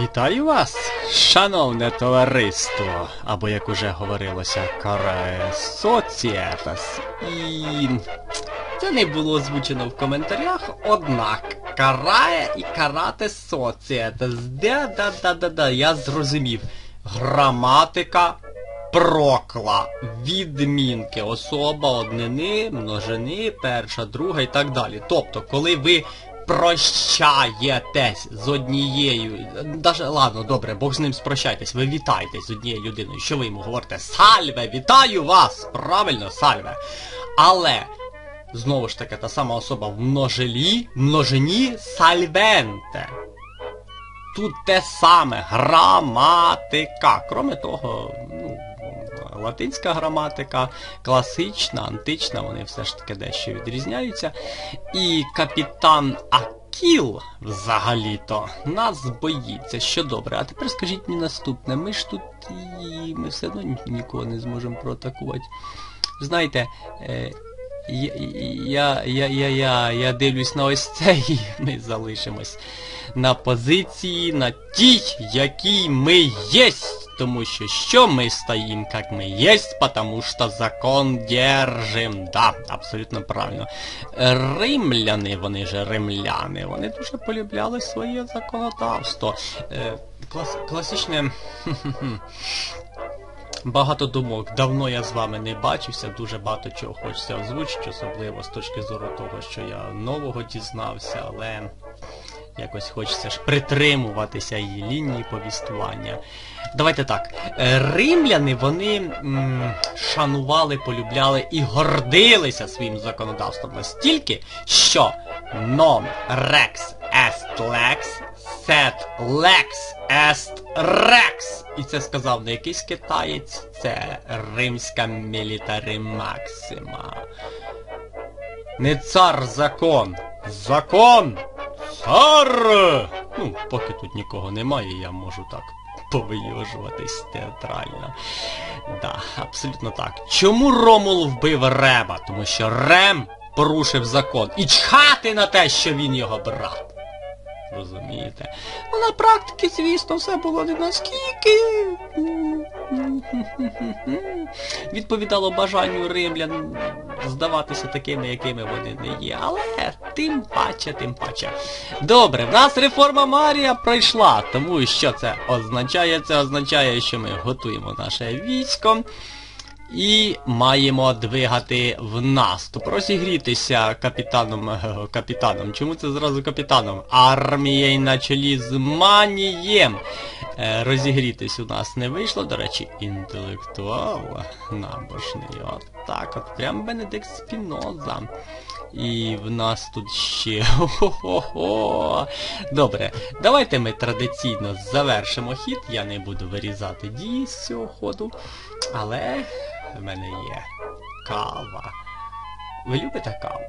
Вітаю вас, шановне товариство, або як уже говорилося, каре соціетас. І це не було озвучено в коментарях, однак карає і карате соціетас. Да-да-да-да-да, я зрозумів. Граматика прокла, відмінки, особа, однини, множини, перша, друга і так далі. Тобто, коли ви прощаєтесь з однією. Даже, ладно, добре, Бог з ним спрощайтесь, ви вітаєтесь з однією людиною. Що ви йому говорите? Сальве, вітаю вас! Правильно, сальве. Але, знову ж таки, та сама особа в множелі, множині сальвенте. Тут те саме граматика. Кроме того, ну, латинська граматика, класична, антична, вони все ж таки дещо відрізняються. І капітан Акіл взагалі-то нас боїться, що добре. А тепер скажіть мені наступне, ми ж тут і ми все одно нікого не зможемо проатакувати. Знаєте, е, я, я, я, я, я, я дивлюсь на ось це і ми залишимось на позиції, на тій, якій ми єсть. Тому що що ми стоїм, як ми єсть, потому що закон держим. Да, абсолютно правильно. Римляни, вони же римляни, вони дуже полюбляли своє законодавство. Е, клас, класичне. Багато думок. Давно я з вами не бачився, дуже багато чого хочеться озвучити, особливо з точки зору того, що я нового дізнався, але якось хочеться ж притримуватися її лінії повістування. Давайте так. е, Римляни вони м, шанували, полюбляли і гордилися своїм законодавством настільки, що non rex est lex, sed lex est rex. І це сказав не якийсь китаєць, це римська мілітари Максима. Не цар закон. Закон! Цар! Ну, поки тут нікого немає, я можу так повийожуватись театрально. Да, абсолютно так. Чому Ромул вбив Реба? Тому що Рем порушив закон. І чхати на те, що він його брат. Розумієте? Ну, на практиці, звісно, все було не наскільки. Відповідало бажанню римлян здаватися такими, якими вони не є. Але тим паче, тим паче. Добре, в нас реформа Марія пройшла, тому що це означає? Це означає, що ми готуємо наше військо. І маємо двигати в наступ. Розігрітися капітаном. е, капітаном. Чому це зразу капітаном? Армією на чолі з Манієм. Е, розігрітись у нас не вийшло, до речі, інтелектуал набожний. От так, от прям Бенедикт Спіноза. І в нас тут ще. Хо-хо-хо. Добре, давайте ми традиційно завершимо хід. Я не буду вирізати дії з цього ходу. Але в мене є кава. Ви любите каву?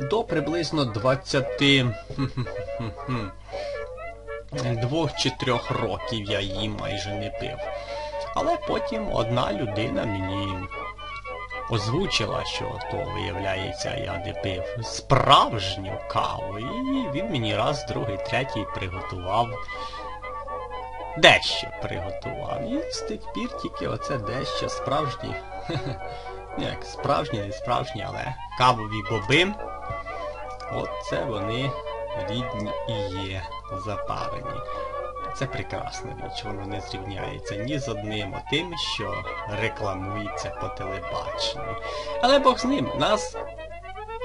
До приблизно 22 чи 3 років я її майже не пив. Але потім одна людина мені озвучила, що то, виявляється, я не пив справжню каву. І він мені раз, другий, третій приготував. Дещо приготував. І з тих пір тільки оце дещо справжні. Ну, Як справжні, не справжні, але кавові боби. Оце вони рідні і є запарені. Це прекрасна річ, воно не зрівняється ні з одним тим, що рекламується по телебаченню. Але Бог з ним, нас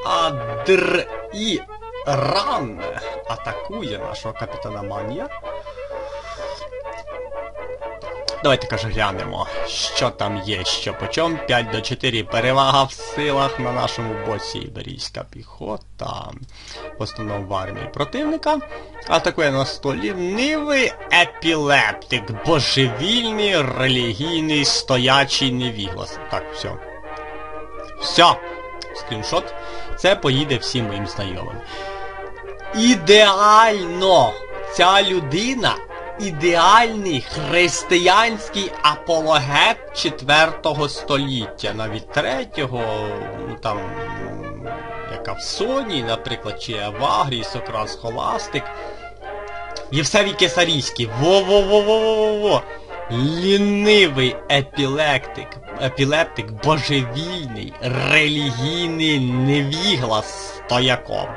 Адр і Ран атакує нашого капітана Манія. Давайте каже глянемо, що там є, що почом 5 до 4 перевага в силах на нашому боці іберійська піхота. В основному в армії противника. Атакує на столі нивий епілептик, божевільний, релігійний, стоячий невіглас. Так, все. Все. Скріншот. Це поїде всім моїм знайомим. Ідеально! Ця людина ідеальний християнський апологет 4 століття, навіть 3, ну там, м, Кавсоній, наприклад, чи Евагрій, Сократ Схоластик. Євсевій Кесарійський. Во-во-во-во-во-во! Лінивий епілептик, епілептик божевільний, релігійний невігла стояком.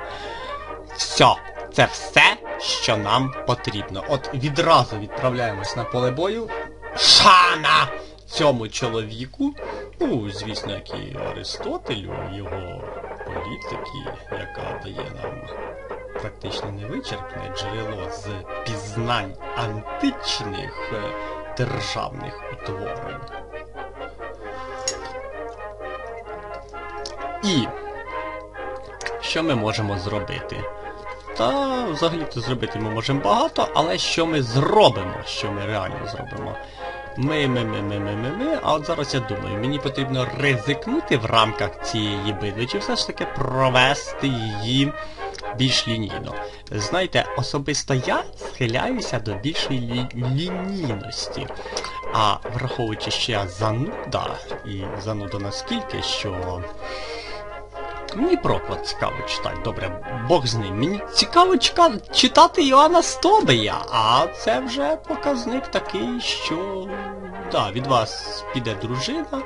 Все, це все, що нам потрібно. От відразу відправляємось на поле бою. Шана! Цьому чоловіку, ну, звісно, як і Аристотелю, його політики, яка дає нам практично невичерпне джерело з пізнань античних е, державних утворень. І що ми можемо зробити? Та взагалі-то зробити ми можемо багато, але що ми зробимо, що ми реально зробимо? Ми, ми, ми, ми, ми, ми, ми. А от зараз я думаю, мені потрібно ризикнути в рамках цієї битви, чи все ж таки провести її більш лінійно. Знаєте, особисто я схиляюся до більшої лі- лінійності. А враховуючи, що я зануда, і зануда наскільки, що Мені проклад цікаво читати. Добре, Бог з ним. Мені цікаво читати Іоанна Стобия, а це вже показник такий, що да, від вас піде дружина,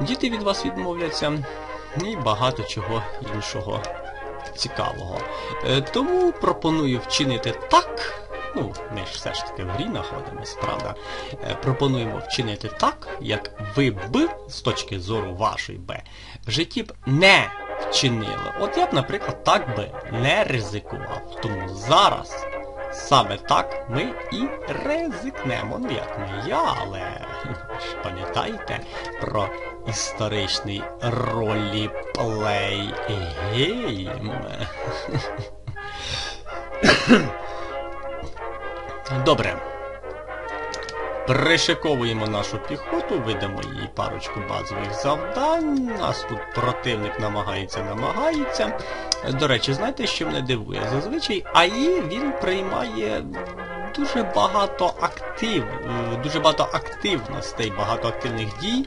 діти від вас відмовляться, і багато чого іншого цікавого. Е, тому пропоную вчинити так. Ну, ми ж все ж таки в грі знаходимось, правда? Е, пропонуємо вчинити так, як ви б, з точки зору вашої Б, в житті б не вчинили. От я б, наприклад, так би не ризикував. Тому зараз саме так ми і ризикнемо. Ну як не я, але ж пам'ятаєте про історичний роліплей гейм. Добре. Пришиковуємо нашу піхоту, видамо їй парочку базових завдань. Нас тут противник намагається, намагається. До речі, знаєте, що мене дивує? Зазвичай АІ він приймає дуже багато актив, е, дуже багато активностей, багато активних дій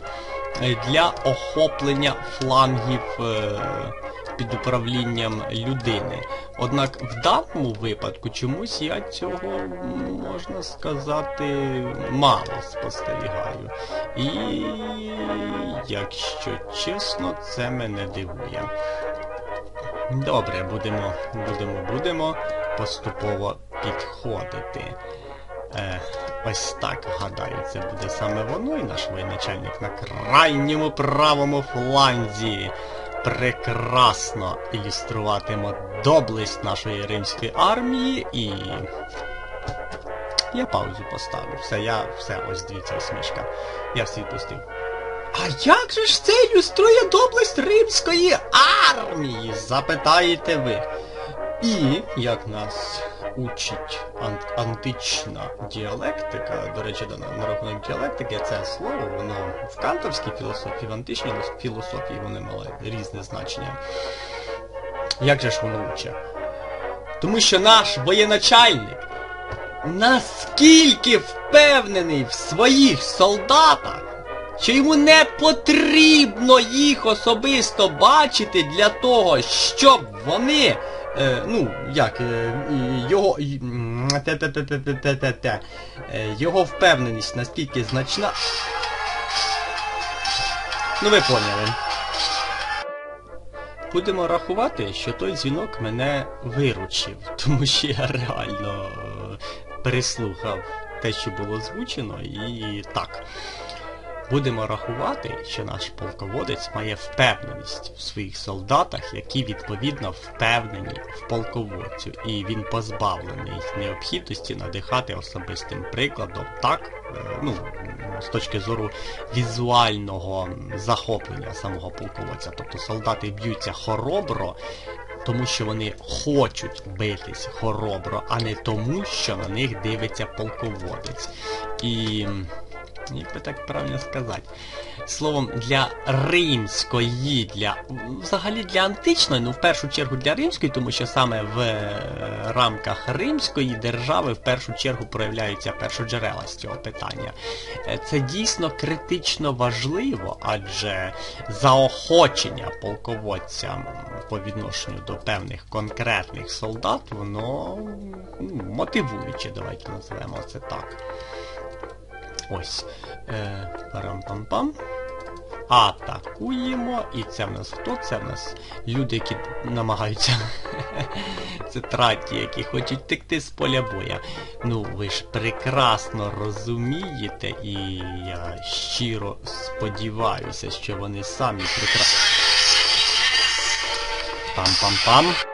е, для охоплення флангів е, під управлінням людини. Однак в даному випадку чомусь я цього, можна сказати, мало спостерігаю. І, якщо чесно, це мене дивує. Добре, будемо, будемо, будемо поступово підходити. Е, ось так, гадаю, це буде саме воно, і наш воєначальник на крайньому правому фланзі прекрасно ілюструватиме доблесть нашої римської армії і. Я паузу поставлю. Все, я все, ось дивіться, смішка. Я всі відпустив. А як же ж це ілюструє доблесть римської армії? Запитаєте ви. І як нас учить антична діалектика, до речі, на, рахунок діалектики, це слово, воно в кантовській філософії, в античній філософії вони мали різне значення. Як же ж воно учить? Тому що наш воєначальник наскільки впевнений в своїх солдатах, що йому не потрібно їх особисто бачити для того, щоб вони. Е, ну, як, е, його. м, те-те-те-те-те-те-те, е, Його впевненість настільки значна. Ну ви поняли. Будемо рахувати, що той дзвінок мене виручив, тому що я реально е, переслухав те, що було озвучено, і так. Будемо рахувати, що наш полководець має впевненість в своїх солдатах, які відповідно впевнені в полководцю, і він позбавлений необхідності надихати особистим прикладом так, е, ну, з точки зору візуального захоплення самого полководця. Тобто солдати б'ються хоробро, тому що вони хочуть битись хоробро, а не тому, що на них дивиться полководець. І Як би так правильно сказати? Словом, для римської, для взагалі для античної, ну в першу чергу для римської, тому що саме в е, рамках римської держави в першу чергу проявляються першоджерела з цього питання. Е, Це дійсно критично важливо, адже заохочення полководця по відношенню до певних конкретних солдат, воно ну, мотивуюче, давайте називаємо це так. Ось. Е, Парам-пам-пам. Атакуємо. І це в нас хто? Це в нас люди, які намагаються. Це траті, які хочуть втекти з поля боя. Ну, ви ж прекрасно розумієте, і я щиро сподіваюся, що вони самі прекрасно. Пам-пам-пам.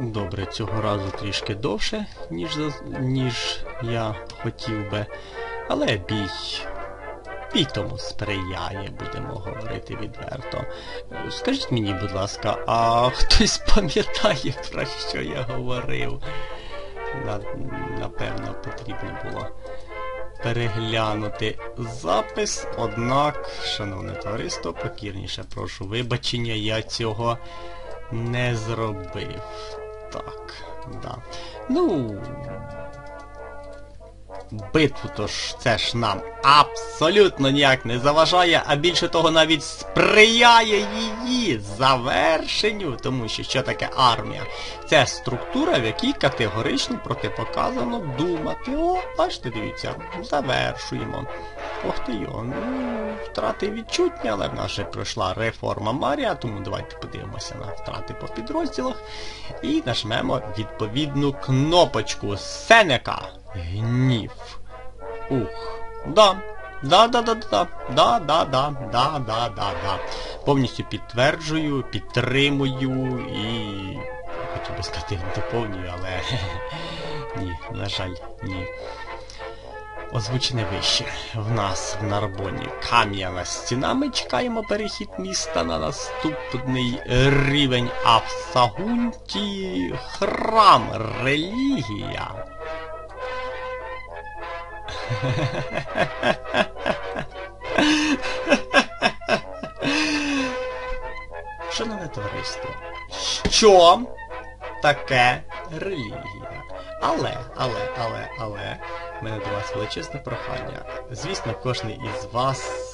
Добре, цього разу трішки довше, ніж, ніж я хотів би. Але бій. Бій тому сприяє, будемо говорити відверто. Скажіть мені, будь ласка, а хтось пам'ятає, про що я говорив? Напевно, потрібно було переглянути запис, однак, шановне товариство, покірніше прошу вибачення, я цього не зробив. Так, да. Ну. Битву тож це ж нам абсолютно ніяк не заважає, а більше того навіть сприяє її завершенню, тому що що таке армія? Це структура, в якій категорично протипоказано думати. О, бачите, дивіться, завершуємо. Охтийо, ну, втрати відчутні, але в нас вже пройшла реформа Марія, тому давайте подивимося на втрати по підрозділах. І нажмемо відповідну кнопочку Сенека. Гнів. Ух. Да. Да-да-да-да. Да-да-да-да-да-да-да. Повністю підтверджую, підтримую і... Хотів би сказати, доповнюю, але... Ні, на жаль, ні. Озвучене вище. В нас в Нарбоні кам'яна стіна. Ми чекаємо перехід міста на наступний рівень, а в Сагунті храм, релігія. Шановне товариство, що таке релігія? Але, але, але, але, мене до вас величезне прохання. Звісно, кожен із вас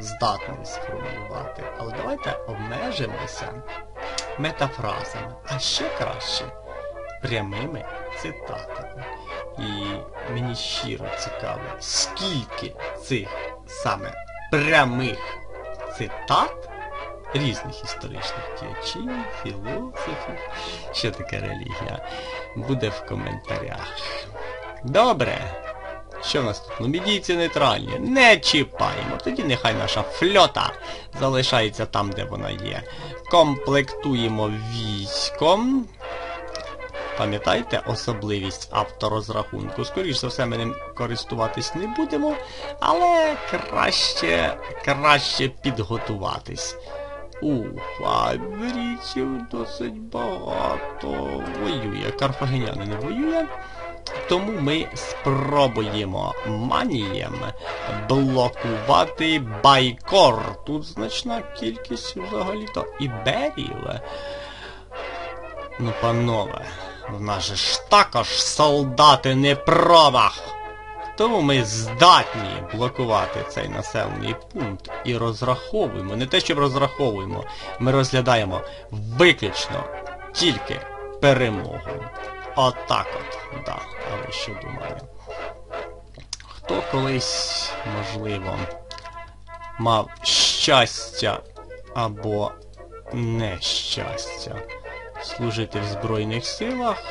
здатний сформулювати, але давайте обмежимося метафразами, а ще краще прямими цитатами. І мені щиро цікаво, скільки цих саме прямих цитат різних історичних діячів, філософів, що таке релігія, буде в коментарях. Добре. Що в нас тут? Ну, мідійці нейтральні. Не чіпаємо. Тоді нехай наша фльота залишається там, де вона є. Комплектуємо військом. Пам'ятайте особливість авторозрахунку. Скоріше за все, ми ним користуватись не будемо, але краще, краще підготуватись. А беріть досить багато. Воює. Карфагеняни не воює. Тому ми спробуємо манієм блокувати Байкор. Тут значна кількість взагалі-то іберів. Ну, панове, в нас же ж також солдати не промах. Тому ми здатні блокувати цей населений пункт і розраховуємо, не те, що розраховуємо, ми розглядаємо виключно тільки перемогу. Отак от, да. А ви що думали? Хто колись, можливо, мав щастя або нещастя служити в Збройних силах,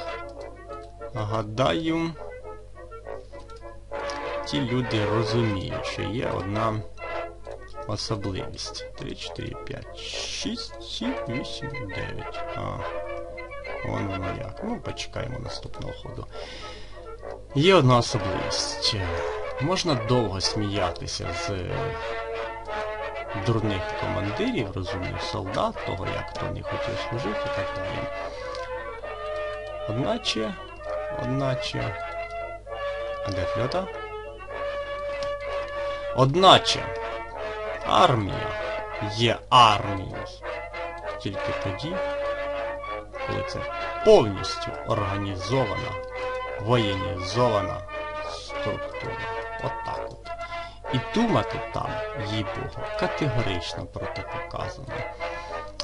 гадаю, ті люди розуміють, що є одна особливість. 3, 4, 5, 6, 7, 8, 9. А, вон воно як. Ну, почекаємо наступного ходу. Є одна особливість. Можна довго сміятися з дурних командирів, розумних солдат, того, як хто не хотів служити і так далі. Одначе, одначе. А де фльота? Одначе армія є армією тільки тоді, коли це повністю організована, воєнізована структура. Отак от, І думати там, їй Богу, категорично протипоказано.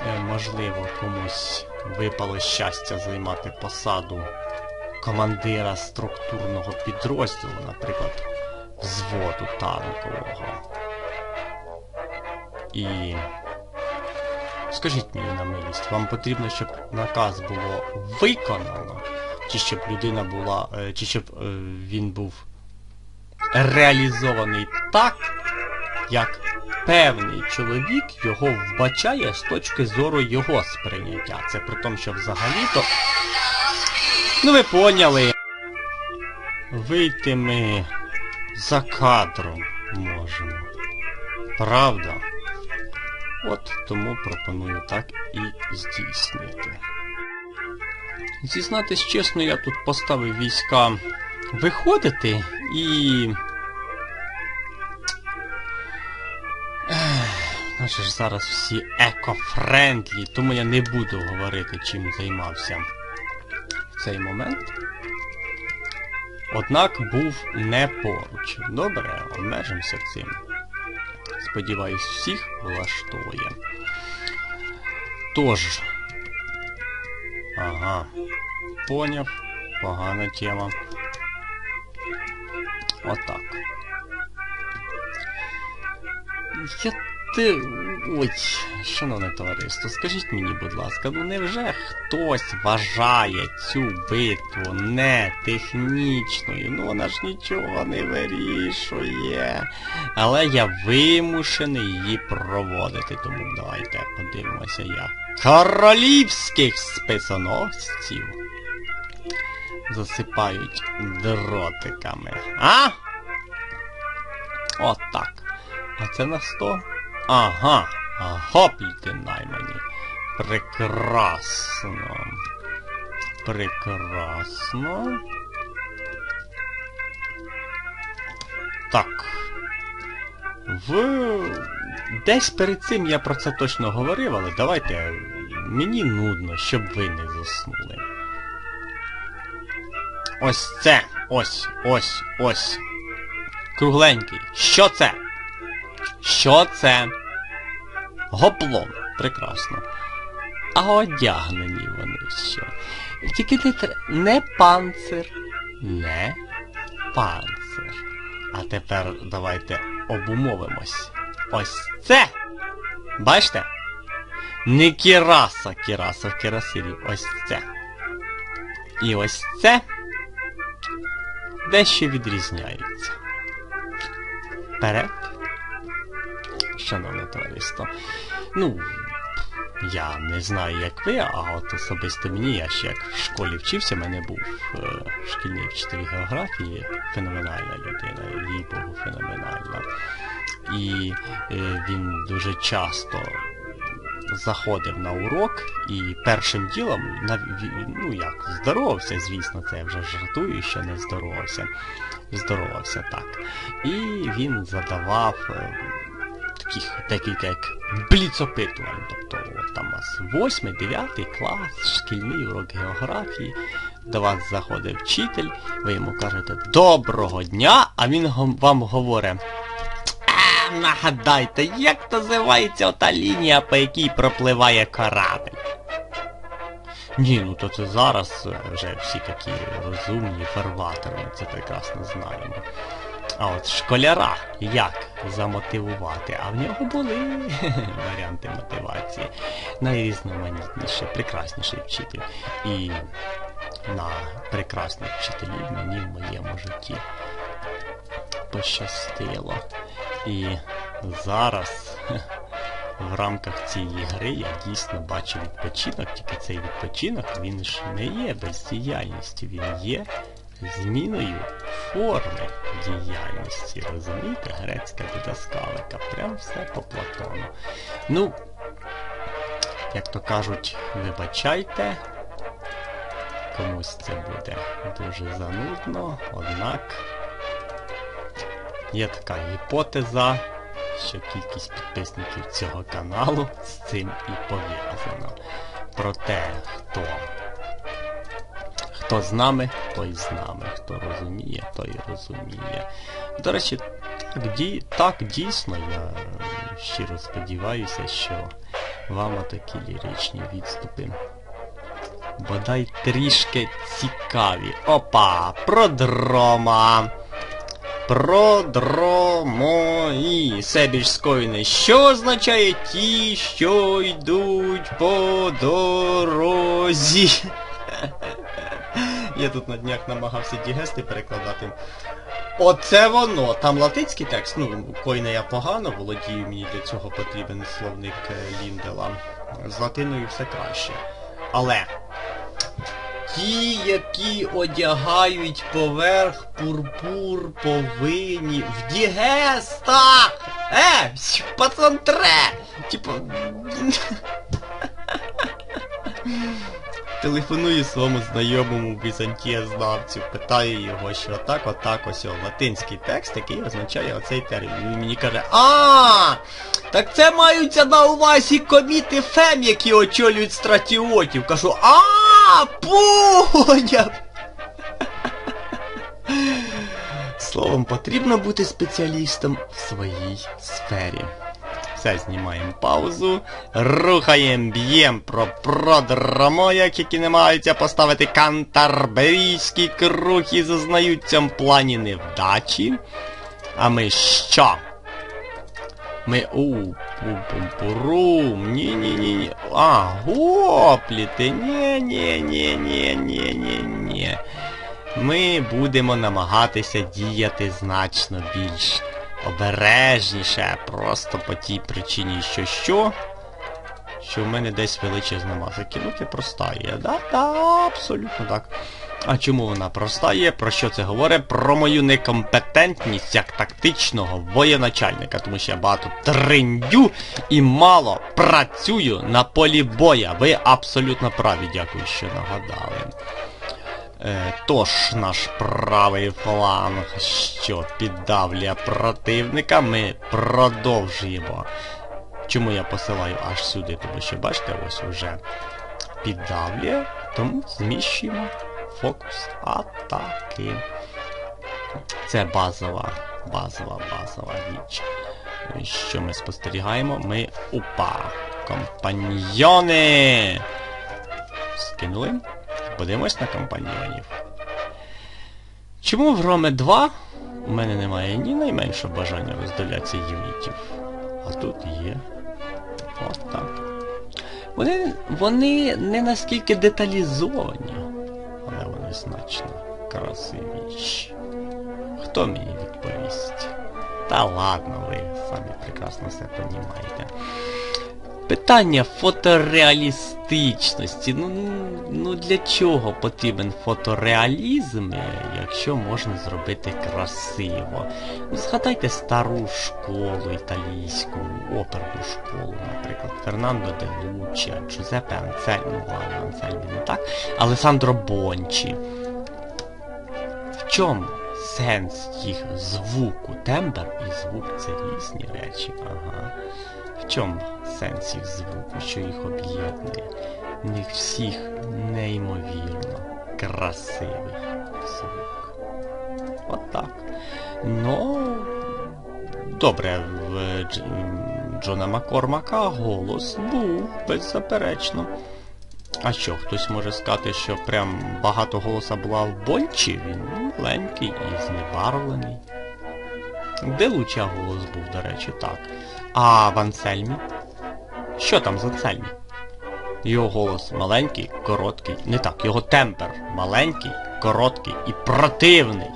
Е, Можливо, комусь випало щастя займати посаду командира структурного підрозділу, наприклад, взводу танкового. І скажіть мені на милість, вам потрібно, щоб наказ було виконано, чи щоб людина була, е, чи щоб е, він був реалізований так, як певний чоловік його вбачає з точки зору його сприйняття. Це при тому, що взагалі-то. Ну ви поняли. Вийти ми за кадром можемо. Правда? От тому пропоную так і здійснити. Зізнатись чесно, я тут поставив війська виходити і. Наші ж зараз всі еко-френдлі, тому я не буду говорити, чим займався в цей момент. Однак був не поруч. Добре, обмежимося цим. Сподіваюсь, всіх влаштує. Тож. Ага. Поняв. Погана тема. Отак. Я ти. Ой, шановне товариство, скажіть мені, будь ласка, ну невже хтось вважає цю битву не технічною? Ну вона ж нічого не вирішує. Але я вимушений її проводити, тому давайте подивимося як. Королівських списоносців засипають дротиками. А? Отак. А це на 100? Ага. Гопліти наймані. Прекрасно. Прекрасно. Так. В... Десь перед цим я про це точно говорив, але давайте. Мені нудно, щоб ви не заснули. Ось це. Ось, ось, ось. Кругленький. Що це? Що це? Гоплон. Прекрасно. А одягнені вони що? Тільки не, не панцир. Не панцир. А тепер давайте обумовимось. Ось це! Бачите? Не кіраса, кіраса в кірасирі. Ось це. І ось це дещо відрізняється. Вперед. Шановне товариство. Ну, я не знаю, як ви, а от особисто мені, я ще як в школі вчився, в мене був е, шкільний вчитель географії, феноменальна людина, їй Богу, феноменальна. І е, він дуже часто заходив на урок і першим ділом, ну як, здоровався, звісно, це я вже жартую, що не здоровався. Здоровався так. І він задавав е, таких декілька як бліцопитувань. Тобто там у вас 8-9 клас, шкільний урок географії, до вас заходить вчитель, ви йому кажете Доброго дня, а він вам говорить. «А, Нагадайте, як називається ота лінія, по якій пропливає корабль? Ні, ну то це зараз е, вже всі такі розумні фарватери, ми це прекрасно знаємо. А от школяра як замотивувати? А в нього були варіанти мотивації. Найрізноманітніший, прекрасніший вчитель. І на прекрасних вчителів мені в моєму житті пощастило. І зараз в рамках цієї гри я дійсно бачу відпочинок, тільки цей відпочинок він ж не є бездіяльністю, він є зміною форми діяльності. Розумієте, грецька дидоскалика. Прям все по Платону. Ну, як то кажуть, вибачайте. Комусь це буде дуже занудно, однак є така гіпотеза, що кількість підписників цього каналу з цим і пов'язана. Про те, хто Хто з нами, той з нами. Хто розуміє, той розуміє. До речі, так, дій, так дійсно, я щиро сподіваюся, що вам отакі ліричні відступи. Бодай трішки цікаві. Опа! Продрома! Продромої. Все більш скоєне. Що означає ті, що йдуть по дорозі? Я тут на днях намагався дігести перекладати. Оце воно. Там латинський текст, ну, койне я погано володію, мені для цього потрібен словник е, Ліндела. З латиною все краще. Але ті, які одягають поверх пурпур, повинні в дігестах! Е, пацан тре! Типа. Телефоную своєму знайомому візантієзнавцю, питаю його, що так, отак, ось латинський текст, який означає оцей термін. Він мені каже, а так це маються на увазі коміти ФЕМ, які очолюють стратіотів. Кажу, а поняв! Словом, потрібно бути спеціалістом в своїй сфері. Все, знімаємо паузу. Рухаємо, б'єм про продромояк, які не маються поставити кантарберійський круг і зазнаються в плані невдачі. А ми що? Ми у пум-пум-пурум. Ні-ні-ні. А, гопліти. Ні-ні-ні-ні-ні-ні-ні. Ми будемо намагатися діяти значно більш обережніше, просто по тій причині, що що. Що в мене десь величезна маса. Кинути проста є. Да, да, абсолютно так. А чому вона проста є? Про що це говорить? Про мою некомпетентність як тактичного воєначальника, тому що я багато триндю і мало працюю на полі боя. Ви абсолютно праві, дякую, що нагадали. Е, Тож наш правий фланг, що піддавлює противника, ми продовжуємо. Чому я посилаю аж сюди? Тому що, бачите, ось вже піддавлює, тому зміщуємо фокус атаки. Це базова, базова, базова річ. Що ми спостерігаємо? Ми... Опа! Компаньйони! Скинули. Подивимось на компаньйонів. Чому в Роме 2 у мене немає ні найменшого бажання роздивлятися юнітів? А тут є. От так. Вони, вони не наскільки деталізовані, але вони значно красивіші. Хто мені відповість? Та ладно, ви самі прекрасно все розумієте. Питання фотореалістичності. Ну, ну для чого потрібен фотореалізм, якщо можна зробити красиво? Ну, Згадайте стару школу італійську, оперну школу, наприклад, Фернандо де Луччі, Джузеппе Анцельмі, ну ладно, Анцельмі не так, Алесандро Бончі. В чому сенс їх звуку? Тембр і звук це різні речі. Ага. В чому сенс їх звуку, що їх об'єднує? В них всіх неймовірно красивий звук. От так. Ну, добре, в Дж... Джона Маккормака голос був, беззаперечно. А що, хтось може сказати, що прям багато голоса була в Бончі? Він маленький і знебарвлений. Де Луча голос був, до речі, так. А в Ансельмі? Що там з Ансельмі? Його голос маленький, короткий. Не так, його темпер маленький, короткий і противний.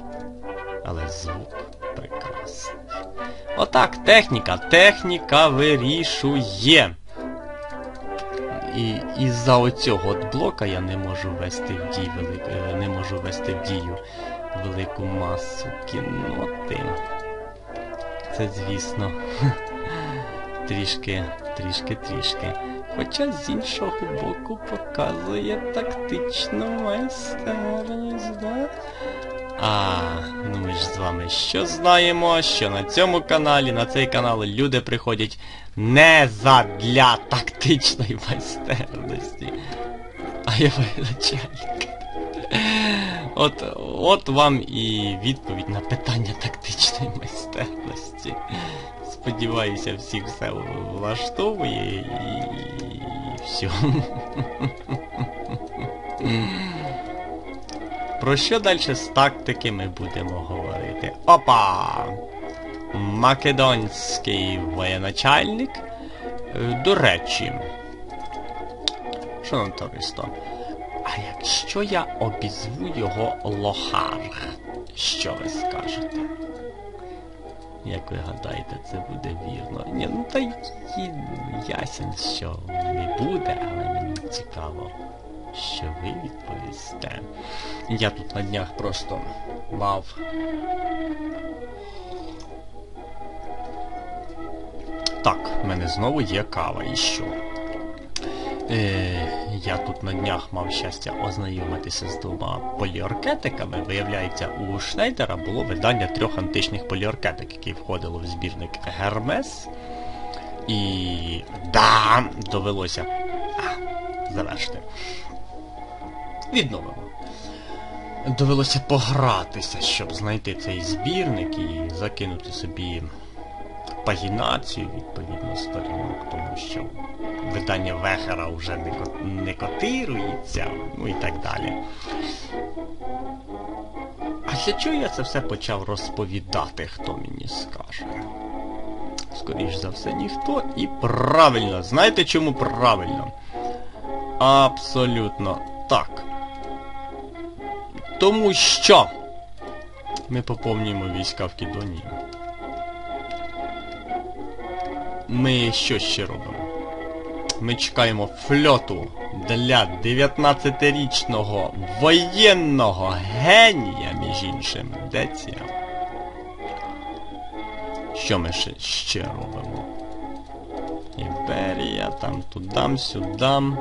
Але звук прекрасний. Отак, техніка. Техніка вирішує. І із-за оцього от блока я не можу ввести в дію велик... е, не можу ввести в дію велику масу кіноти. Це, звісно, трішки, трішки, трішки. Хоча з іншого боку показує тактичну майстерність, да? А, ну ми ж з вами що знаємо, що на цьому каналі, на цей канал люди приходять не задля тактичної майстерності, а я начальник. От, от вам і відповідь на питання тактичної майстерності. Сподіваюся, всіх все влаштовує і, і все. Про що далі з тактики ми будемо говорити? Опа! Македонський воєначальник. Е, До речі, шановне товариство, а якщо я обізву його Лохар, що ви скажете? Як ви гадаєте, це буде вірно? Ні, ну та ясен, що не буде, але мені цікаво, що ви відповісте. Я тут на днях просто мав. Так, в мене знову є кава і що? Е, я тут на днях мав щастя ознайомитися з двома поліоркетиками. Виявляється, у Шнейдера було видання трьох античних поліоркетик, які входило в збірник Гермес. І. Да, довелося а, завершити. Відновимо. Довелося погратися, щоб знайти цей збірник і закинути собі пагінацію відповідно сторінок, тому що видання Вехера вже не, не котирується, ну і так далі. А для чого я це все почав розповідати, хто мені скаже? Скоріш за все, ніхто. І правильно. Знаєте чому правильно? Абсолютно так. Тому що ми поповнюємо війська в Кідонії. Ми що ще робимо? Ми чекаємо фльоту для 19-річного воєнного генія, між іншим. Де? Що ми ще, ще робимо? Імперія, там тудам, сюдам.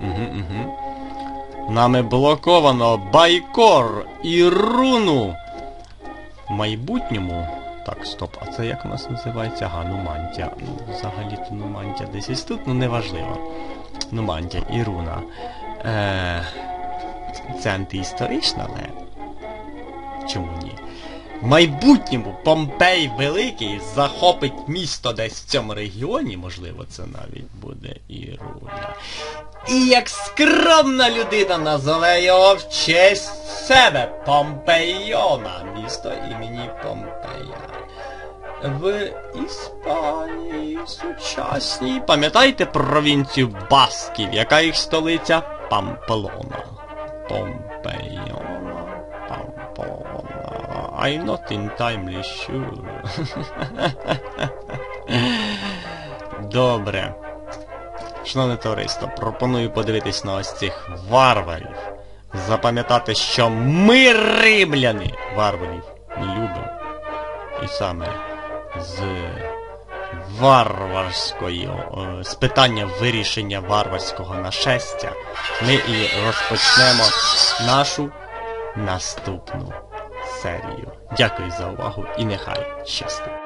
Угу, угу. Нами блоковано Байкор і Руну. В майбутньому. Так, стоп, а це як у нас називається? Ага, Нумантія. Ну, взагалі-то Нумантія десь ось тут, ну неважливо. Нумантія і Руна. Е, це антиісторично, але. Чому ні? Майбутньому Помпей Великий захопить місто десь в цьому регіоні, можливо, це навіть буде Іруна. І як скромна людина назове його в честь себе Помпейона, місто імені Помпея. В Іспанії сучасній. Пам'ятаєте провінцію Басків? Яка їх столиця? Памплона. Помпейона. I'm not entirely sure. Добре. Шановне товариство, пропоную подивитись на ось цих варварів. Запам'ятати, що ми римляни варварів не любимо. І саме з варварської, з питання вирішення варварського нашестя ми і розпочнемо нашу наступну серію. Дякую за увагу і нехай щастить.